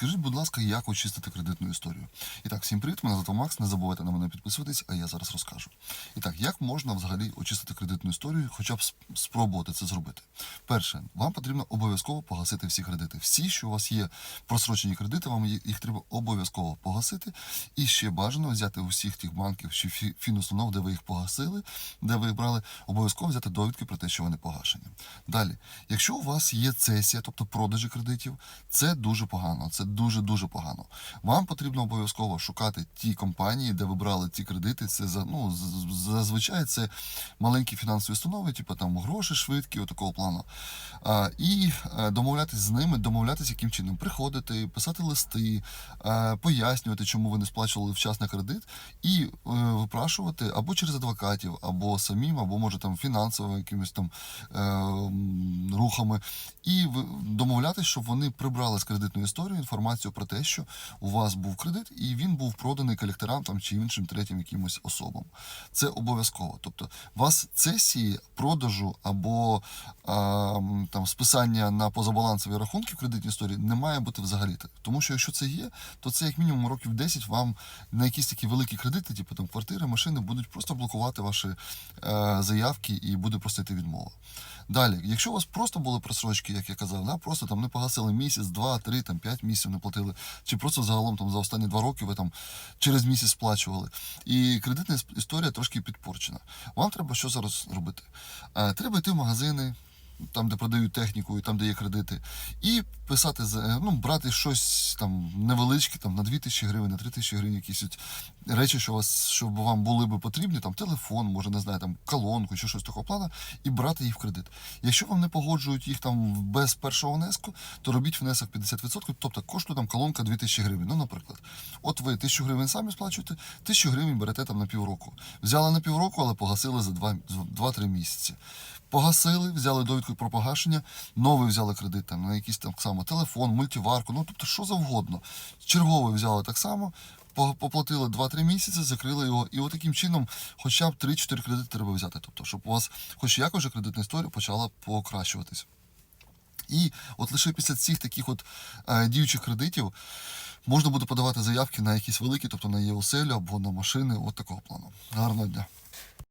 Підкажіть, будь ласка, як очистити кредитну історію. І так, всім привіт, мене звати Макс. Не забувайте на мене підписуватись, а я зараз розкажу. І так, як можна взагалі очистити кредитну історію, хоча б спробувати це зробити. Перше, вам потрібно обов'язково погасити всі кредити. Всі, що у вас є просрочені кредити, вам їх треба обов'язково погасити. І ще бажано взяти у всіх тих банків чи фінустанов, де ви їх погасили, де ви їх брали, обов'язково взяти довідки про те, що вони погашені. Далі, якщо у вас є цесія, тобто продажі кредитів, це дуже погано. Це дуже дуже погано. Вам потрібно обов'язково шукати ті компанії, де ви брали ці кредити. Це ну зазвичай це маленькі фінансові установи, типу там гроші швидкі, такого плану. А, і е, домовлятись з ними, домовлятись, яким чином приходити, писати листи, е, пояснювати, чому ви не сплачували вчасно кредит, і е, випрашувати або через адвокатів, або самим, або може там фінансово якимись там рухами, і домовлятись, щоб вони прибрали з кредитної історії інформацію про те, що у вас був кредит, і він був проданий колекторам там чи іншим третім якимось особам. Це обов'язково. Тобто, вас цесії продажу або а, там списання на позабалансові рахунки в кредитній історії не має бути взагалі. Тому що якщо це є, то це як мінімум років 10 вам на якісь такі великі кредити, типу там квартири, машини, будуть просто блокувати ваші е, заявки і буде просто йти відмова. Далі, якщо у вас просто були просрочки, як я казав, да, просто там не погасили місяць, два, три, там п'ять місяців не платили, чи просто загалом там за останні два роки ви там через місяць сплачували. І кредитна історія трошки підпорчена. Вам треба що зараз робити? Е, треба йти в магазини. Там, де продають техніку, і там, де є кредити, і писати за ну, брати щось там невеличке, там на 2 тисячі гривень, на 3 тисячі гривень, якісь речі, що вас, що вам були би потрібні, там телефон, може, не знаю, там колонку чи щось такого плану, і брати їх в кредит. Якщо вам не погоджують їх там без першого внеску, то робіть внесок 50%, тобто коштує там колонка 2000 гривень. Ну, наприклад, от ви 1000 гривень самі сплачуєте, 1000 гривень берете там на півроку. Взяли на півроку, але погасили за 2-3 місяці. Погасили, взяли довідку про погашення, новий взяли кредит там, на якийсь там само телефон, мультиварку, ну тобто що завгодно. Черговий взяли так само, поплатили 2-3 місяці, закрили його. І от таким чином хоча б 3-4 кредити треба взяти. Тобто, щоб у вас хоч якось кредитна історія почала покращуватись. І от лише після цих таких от е, діючих кредитів можна буде подавати заявки на якісь великі, тобто на ЄОСЕЛ або на машини, от такого плану. Гарного дня.